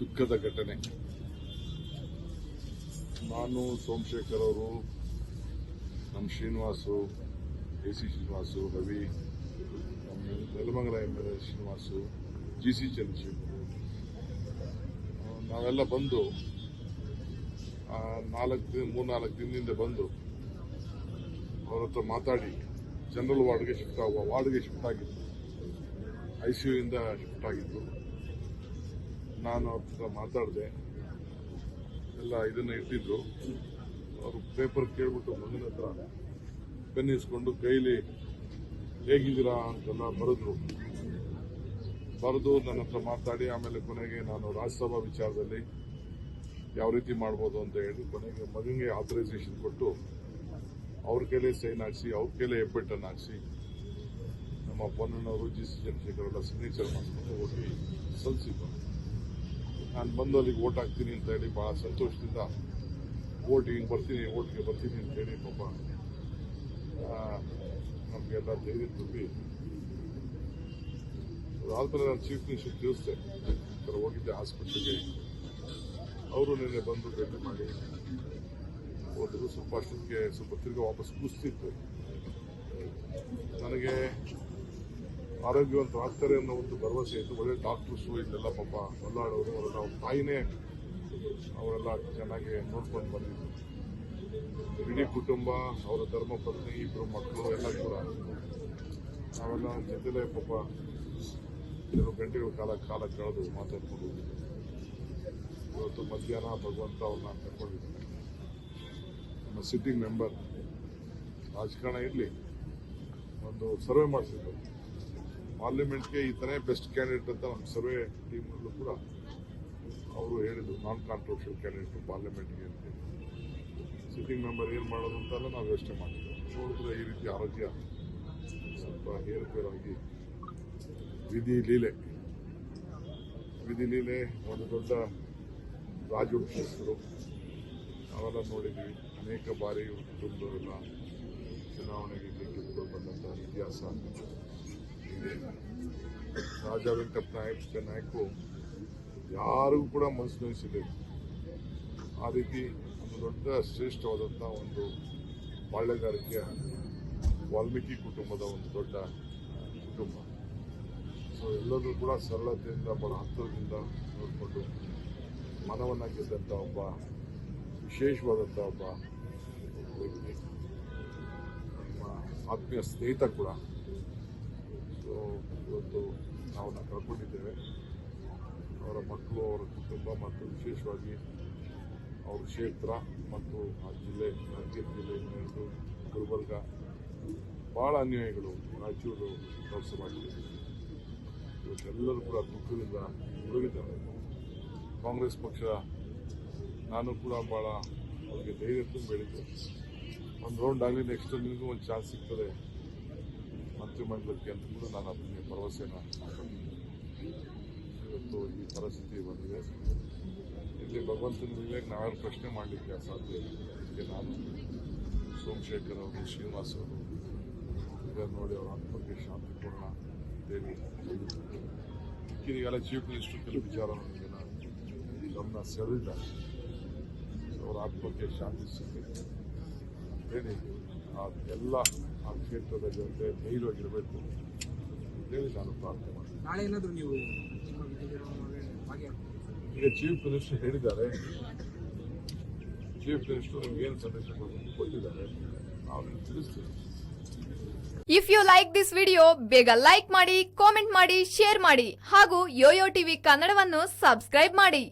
ದುಃಖದ ಘಟನೆ. ನಾನು ಸೋಮಶೇಖರ್ ಅವರು, ನಮ್ಮ ಶ್ರೀನಿವಾಸು ಎ ಸಿ ಶ್ರೀನಿವಾಸು ರವಿ, ನಮ್ಮ Nelamangala M L A Srinivasu G C Chandrashekar ನಾವೆಲ್ಲ ಬಂದು ನಾಲ್ಕು ದಿನ, ಮೂರ್ನಾಲ್ಕು ದಿನದಿಂದ ಬಂದು ಅವರ ಹತ್ರ ಮಾತಾಡಿ, ಜನರಲ್ ವಾರ್ಡ್ಗೆ ಶಿಫ್ಟ್ ಆಗುವ, ವಾರ್ಡ್ಗೆ ಶಿಫ್ಟ್ ಆಗಿತ್ತು ಐ ಸಿ ಇಂದ ಶಿಫ್ಟ್ ಆಗಿದ್ದು ನಾನು ಅವ್ರ ಹತ್ರ ಮಾತಾಡಿದೆ. ಎಲ್ಲ ಇದನ್ನ ಇಟ್ಟಿದ್ರು. ಅವರು ಪೇಪರ್ ಕೇಳ್ಬಿಟ್ಟು ಮಗನ ಹತ್ರ ಪೆನ್ ಇಸ್ಕೊಂಡು ಕೈಲಿ ಹೇಗಿದ್ದೀರಾ? ಅಂತೆಲ್ಲ ಬರೆದ್ರು. ಬರೆದು ನನ್ನ ಹತ್ರ ಮಾತಾಡಿ, ಆಮೇಲೆ ಕೊನೆಗೆ ನಾನು ರಾಜ್ಯಸಭಾ ವಿಚಾರದಲ್ಲಿ ಯಾವ ರೀತಿ ಮಾಡ್ಬೋದು ಅಂತ ಹೇಳಿ ಕೊನೆಗೆ ಮಗನಿಗೆ ಆಥರೈಸೇಷನ್ ಕೊಟ್ಟು ಅವ್ರ ಕೈಲೇ ಸೈನ್ ಹಾಕ್ಸಿ, ಅವ್ರ ಕೈಲೇ ಹೆಬ್ಬೆಟ್ಟನ್ನು ಹಾಕ್ಸಿ ನಮ್ಮ ಪೊನ್ನಣ್ಣವರು ಜಿ ಸಿ ಚಂದ್ರಶೇಖರ್ ಎಲ್ಲ ಸಿಗ್ನೇಚರ್ ಮಾಡಿಕೊಂಡು ಹೋಗಿ ಸಲ್ಲಿಸಿದ್ದು ನಾನು ಬಂದು ಅಲ್ಲಿಗೆ ಓಟ್ ಹಾಕ್ತೀನಿ ಅಂತ ಹೇಳಿ ಬಹಳ ಸಂತೋಷದಿಂದ ಓಟ್ ಹಿಂಗೆ ಬರ್ತೀನಿ ಓಟ್ಗೆ ಬರ್ತೀನಿ ಅಂತ ಹೇಳಿ ಪಾಪ ನಮಗೆಲ್ಲ ಧೈರ್ಯ ತುಂಬಿ ಅದಾದ್ಮೇಲೆ ನಾನು ಚೀಫ್ ಮಿನಿಸ್ಟರ್ ತಿಳಿಸ್ದೆ. ಹೋಗಿದ್ದೆ ಆಸ್ಪತ್ರೆಗೆ ಅವರು ನಿನ್ನೆ ಬಂದು ಭೇಟಿ ಮಾಡಿ, ಹೋದರು. ಸ್ವಲ್ಪ ಅಷ್ಟೊತ್ತಿಗೆ, ಸ್ವಲ್ಪ ತಿರುಗಿ ವಾಪಸ್ ಕೂಸ್ತಿತ್ತು ನನಗೆ ಆರೋಗ್ಯವಂತರಾಗ್ತಾರೆ ಅನ್ನೋ ಒಂದು ಭರವಸೆ ಇತ್ತು. ಒಳ್ಳೆ ಡಾಕ್ಟರ್ಸು ಇಲ್ಲೆಲ್ಲ ಪಾಪ ಒಲ್ಲಾಡೋರು ಅವರೆಲ್ಲ ಅವ್ರ ತಾಯಿನೇ ಅವರೆಲ್ಲ ಚೆನ್ನಾಗಿ ನೋಡ್ಕೊಂಡು ಬಂದಿದ್ರು. ಇಡೀ ಕುಟುಂಬ, ಅವರ ಧರ್ಮಪತ್ನಿ ಇಬ್ಬರು ಮಕ್ಕಳು, ಎಲ್ಲ ಕೂಡ. ನಾವೆಲ್ಲ ಜೊತೆಲೇ ಪಾಪ ಕೆಲವು ಗಂಟೆಗಳ ಕಾಲ ಕಾಲ ಕಳೆದು ಮಾತಾಡ್ಕೊಂಡು ಇವತ್ತು ಮಧ್ಯಾಹ್ನ ಭಗವಂತ ಅವ್ರನ್ನ ಕರ್ಕೊಂಡಿದ್ದಾರೆ ನಮ್ಮ ಸಿಟ್ಟಿಂಗ್ ಮೆಂಬರ್ ರಾಜಕಾರಣ ಇರಲಿ. ಒಂದು ಸರ್ವೆ ಮಾಡಿಸಿದ್ರು. ಪಾರ್ಲಿಮೆಂಟ್ಗೆ ಈತನೇ ಬೆಸ್ಟ್ ಕ್ಯಾಂಡಿಡೇಟ್ ಅಂತ ನಮ್ಮ ಸರ್ವೆ ಟೀಮ್ನಲ್ಲೂ ಕೂಡ ಅವರು ಹೇಳಿದ್ರು. ನಾನ್ ಕಾಂಟ್ರವರ್ಷಿಯಲ್ ಕ್ಯಾಂಡಿಡೇಟ್ ಪಾರ್ಲಿಮೆಂಟ್ಗೆ ಅಂತ ಸಿಟ್ಟಿಂಗ್ ಮೆಂಬರ್ ಏನು ಮಾಡೋದು ಅಂತೆಲ್ಲ ನಾವು ಯೋಚನೆ ಮಾಡಿದ್ವಿ. ನೋಡಿದ್ರೆ ಈ ರೀತಿ ಆರೋಗ್ಯ ಸ್ವಲ್ಪ ಏರುಪೇರಾಗಿ ವಿಧಿ ಲೀಲೆ. ವಿಧಿ ಲೀಲೆ ಒಂದು ದೊಡ್ಡ ರಾಜವಂಶಸ್ಥರು ನಾವೆಲ್ಲ ನೋಡಿದ್ವಿ ಅನೇಕ ಬಾರಿ ಕುಟುಂಬದವರೆಲ್ಲ ಚುನಾವಣೆಗೆ ಗೆದ್ದುಕೊಂಡು ಬಂದಂಥ ಇತಿಹಾಸ. ರಾಜ ವೆಂಕಟ ನಾಯಕ ನಾಯಕರು ಯಾರಿಗೂ ಕೂಡ ಮನಸ್ಸು ನೋಯಿಸಿದೆ ಆ ರೀತಿ ಒಂದು ದೊಡ್ಡ ಶ್ರೇಷ್ಠವಾದಂಥ ಒಂದು ಬಾಳ್ಯಗಾರಿಕೆಯ ವಾಲ್ಮೀಕಿ ಕುಟುಂಬದ ಒಂದು ದೊಡ್ಡ ಕುಟುಂಬ. ಸೊ ಎಲ್ಲರೂ ಕೂಡ ಸರಳತೆಯಿಂದ, ಬಹಳ ಹತ್ತಿರದಿಂದ ನೋಡಿಕೊಂಡು ಮನವನ್ನು ಗೆದ್ದಂಥ ಒಬ್ಬ ವಿಶೇಷವಾದಂಥ ಒಬ್ಬ ಆತ್ಮೀಯ ಸ್ನೇಹಿತ ಕೂಡ ಸೊ ಇವತ್ತು ನಾವು ಕಳ್ಕೊಂಡಿದ್ದೇವೆ. ಅವರ ಮಕ್ಕಳು, ಅವರ ಕುಟುಂಬ ಮತ್ತು ವಿಶೇಷವಾಗಿ ಅವರ ಕ್ಷೇತ್ರ ಮತ್ತು ಆ ಜಿಲ್ಲೆ ಯಾದಗಿರಿ ಜಿಲ್ಲೆ ಹಿಡಿದು ಗುಲ್ಬರ್ಗ ಭಾಳ ಅನ್ಯಾಯಗಳು ರಾಯಚೂರು ಲೋಕಸಭಾಗೆ ಇವತ್ತೆಲ್ಲರೂ ಕೂಡ ದುಃಖದಿಂದ ಮುಳುಗಿದ್ದಾರೆ. ಕಾಂಗ್ರೆಸ್ ಪಕ್ಷ ನಾನು ಕೂಡ ಭಾಳ ಅವ್ರಿಗೆ ಧೈರ್ಯ ತುಂಬ ಹೇಳಿದ್ದೆ. ಒಂದು ರೌಂಡ್ ಆಗಲಿ ನೆಕ್ಸ್ಟ್ ನಿಮಗೂ ಒಂದು ಚಾನ್ಸ್ ಸಿಗ್ತದೆ. ಮಂತ್ರಿಮಂಡಲಕ್ಕೆ ಅಂತ ಕೂಡ ನಾನು ಭರವಸೆನ ಹಾಕೊಂಡಿದ್ದೆ. ಇವತ್ತು ಈ ಪರಿಸ್ಥಿತಿ ಬಂದಿದೆ. ಇಲ್ಲಿ ಭಗವಂತನ ಮೇಲೆ ನಾವ್ಯಾರು ಪ್ರಶ್ನೆ ಮಾಡಲಿಕ್ಕೆ ಅಸಾಧ್ಯ ಇಲ್ಲ ಅದಕ್ಕೆ ನಾನು ಸೋಮಶೇಖರ್ ಅವರು, ಶ್ರೀನಿವಾಸ್ ಅವರು ನೋಡಿ ಅವರ ಆತ್ಮಕ್ಕೆ ಶಾಂತಿಪೂರ್ಣ ದೇವಿ ಅಂತೇಳಿ. ಈಗೀಗೆಲ್ಲ ಚೀಫ್ ಮಿನಿಸ್ಟರ್ ಕೆಲವು ವಿಚಾರವನ್ನು ಗಮನ ಸೆಳೆದಿದ್ದಾರೆ. ಅವರ ಆತ್ಮಕ್ಕೆ ಶಾಂತಿ ಸಿಗಬೇಕು. ಎಲ್ಲ ಆ ಕ್ಷೇತ್ರದ ಜನತೆ ಧೈರ್ಯವಾಗಿರಬೇಕು. ಅಂತೇಳಿ ನಾನು ಪ್ರಾರ್ಥನೆ ಮಾಡ್ತೀನಿ. ನಾಳೆ ಏನಾದರೂ ನೀವು ಈಗ ಚೀಫ್ ಮಿನಿಸ್ಟರ್ ಹೇಳಿದ್ದಾರೆ. ಚೀಫ್ ಮಿನಿಸ್ಟರ್ ನಿಮ್ಗೆ ಏನು ಸಂದೇಶ ಕೊಡ್ಬೇಕು ಕೊಟ್ಟಿದ್ದಾರೆ ನಾವು ನಿಮ್ಗೆ ತಿಳಿಸ್ತೀವಿ. If you like this video ಬೇಗ ಲೈಕ್ ಮಾಡಿ ಕಾಮೆಂಟ್ ಮಾಡಿ ಶೇರ್ ಮಾಡಿ ಹಾಗೂ ಯೋಯೋ ಟಿವಿ ಕನ್ನಡವನ್ನು ಸಬ್ಸ್ಕ್ರೈಬ್ ಮಾಡಿ.